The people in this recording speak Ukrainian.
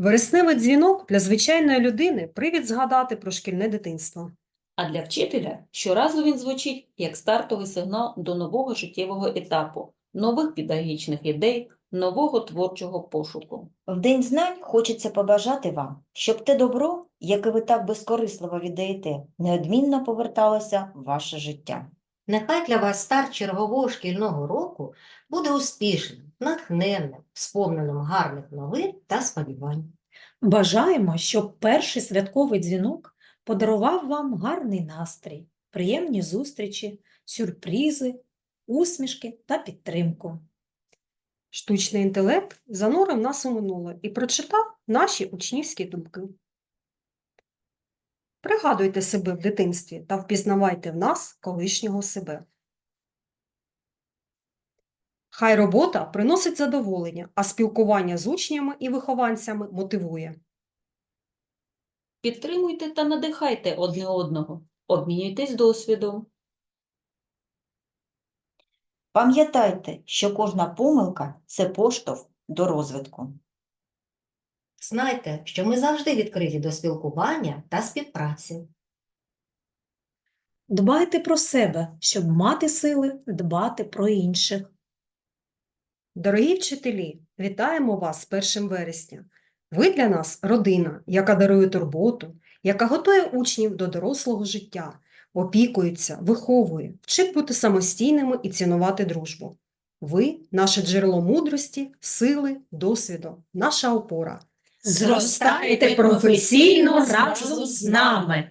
Вересневий дзвінок для звичайної людини привід згадати про шкільне дитинство. А для вчителя щоразу він звучить як стартовий сигнал до нового життєвого етапу, нових педагогічних ідей, нового творчого пошуку. В День знань хочеться побажати вам, щоб те добро, яке ви так безкорисливо віддаєте, неодмінно поверталося в ваше життя. Нехай для вас старт чергового шкільного року буде успішним, натхненним, сповненим гарних новин та сподівань. Бажаємо, щоб перший святковий дзвінок подарував вам гарний настрій, приємні зустрічі, сюрпризи, усмішки та підтримку. Штучний інтелект занурив нас у минуле і прочитав наші учнівські думки. Пригадуйте себе в дитинстві та впізнавайте в нас колишнього себе. Хай робота приносить задоволення, а спілкування з учнями і вихованцями мотивує. Підтримуйте та надихайте одне одного, обмінюйтесь досвідом. Пам'ятайте, що кожна помилка це поштовх до розвитку. Знайте, що ми завжди відкриті до спілкування та співпраці. Дбайте про себе, щоб мати сили дбати про інших. Дорогі вчителі, вітаємо вас з 1 вересня. Ви для нас родина, яка дарує турботу, яка готує учнів до дорослого життя, опікується, виховує, вчить бути самостійними і цінувати дружбу. Ви наше джерело мудрості, сили, досвіду, наша опора. Зростайте професійно разом з нами!